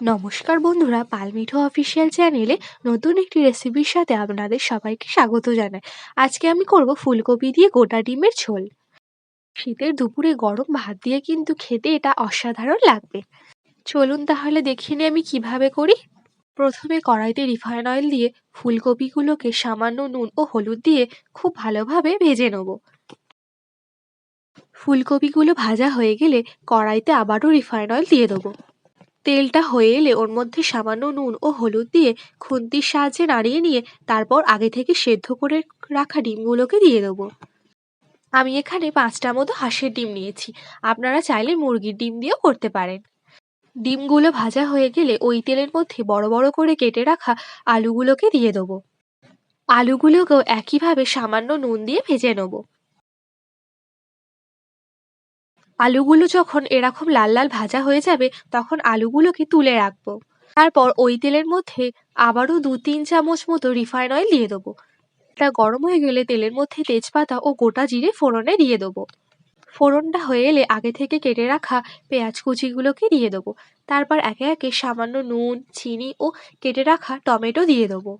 নমস্কার বন্ধুরা, পালমিঠো অফিসিয়াল চ্যানেলে নতুন একটি রেসিপির সাথে আপনাদের সবাইকে স্বাগত জানাই। আজকে আমি করব ফুলকপি দিয়ে গোটা ডিমের ঝোল। শীতের দুপুরে গরম ভাত দিয়ে কিন্তু খেতে এটা অসাধারণ লাগবে। চলুন তাহলে দেখিয়ে নিই আমি কীভাবে করি। প্রথমে কড়াইতে রিফাইন অয়েল দিয়ে ফুলকপিগুলোকে সামান্য নুন ও হলুদ দিয়ে খুব ভালোভাবে ভেজে নেব। ফুলকপিগুলো ভাজা হয়ে গেলে কড়াইতে আবারও রিফাইন অয়েল দিয়ে দেবো। তেলটা হয়ে এলে ওর মধ্যে সামান্য নুন ও হলুদ দিয়ে খুন্তির সাহায্যে নাড়িয়ে নিয়ে তারপর আগে থেকে সেদ্ধ করে রাখা ডিমগুলোকে দিয়ে দেবো। আমি এখানে পাঁচটা মতো হাঁসের ডিম নিয়েছি। আপনারা চাইলে মুরগির ডিম দিয়েও করতে পারেন। ডিমগুলো ভাজা হয়ে গেলে ওই তেলের মধ্যে বড় বড় করে কেটে রাখা আলুগুলোকে দিয়ে দেবো। আলুগুলোকেও একইভাবে সামান্য নুন দিয়ে ভেজে নেব। আলুগুলো যখন এরকম লাল লাল ভাজা হয়ে যাবে, তখন আলুগুলোকে তুলে রাখব। তারপর ওই তেলের মধ্যে আবারও দু তিন চামচ মতো রিফাইন অয়েল দিয়ে দেবো। এটা গরম হয়ে গেলে তেলের মধ্যে তেজপাতা ও গোটা জিরে ফোড়নে দিয়ে দেবো। ফোড়নটা হয়ে এলে আগে থেকে কেটে রাখা পেঁয়াজ কুচিগুলোকে দিয়ে দেবো। তারপর একে একে সামান্য নুন, চিনি ও কেটে রাখা টমেটো দিয়ে দেবো।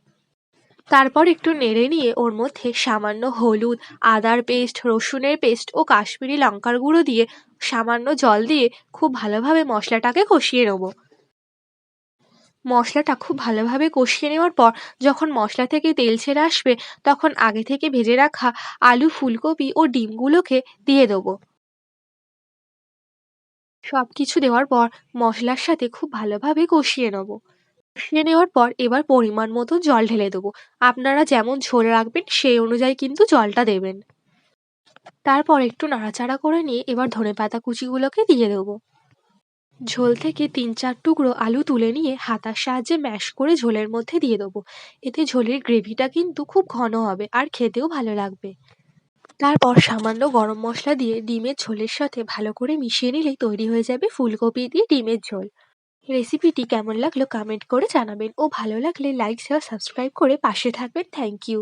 তারপর একটু নেড়ে নিয়ে ওর মধ্যে সামান্য হলুদ, আদার পেস্ট, রসুনের পেস্ট ও কাশ্মীরি লঙ্কার গুঁড়ো দিয়ে সামান্য জল দিয়ে খুব ভালোভাবে মশলাটাকে কষিয়ে নেব। মশলাটা খুব ভালোভাবে কষিয়ে নেওয়ার পর যখন মশলা থেকে তেল ছেড়ে আসবে, তখন আগে থেকে ভেজে রাখা আলু, ফুলকপি ও ডিমগুলোকে দিয়ে দেবো। সব কিছু দেওয়ার পর মশলার সাথে খুব ভালোভাবে কষিয়ে নেব। কষিয়ে নেওয়ার পর এবার পরিমাণ মতো জল ঢেলে দেবো। আপনারা যেমন ঝোল রাখবেন, সেই অনুযায়ী কিন্তু জলটা দেবেন। তারপর একটু নাড়াচাড়া করে নিয়ে এবার ধনে পাতা কুচিগুলোকে দিয়ে দেবো। ঝোল থেকে তিন চার টুকরো আলু তুলে নিয়ে হাতার সাহায্যে ম্যাশ করে ঝোলের মধ্যে দিয়ে দেবো। এতে ঝোলের গ্রেভিটা কিন্তু খুব ঘন হবে আর খেতেও ভালো লাগবে। তারপর সামান্য গরম মশলা দিয়ে ডিমের ঝোলের সাথে ভালো করে মিশিয়ে নিলেই তৈরি হয়ে যাবে ফুলকপি দিয়ে ডিমের ঝোল। রেসিপিটি কেমন লাগল কমেন্ট করে জানাবেন। ও ভালো লাগলে লাইক শেয়ার সাবস্ক্রাইব করে পাশে থাকবেন। Thank you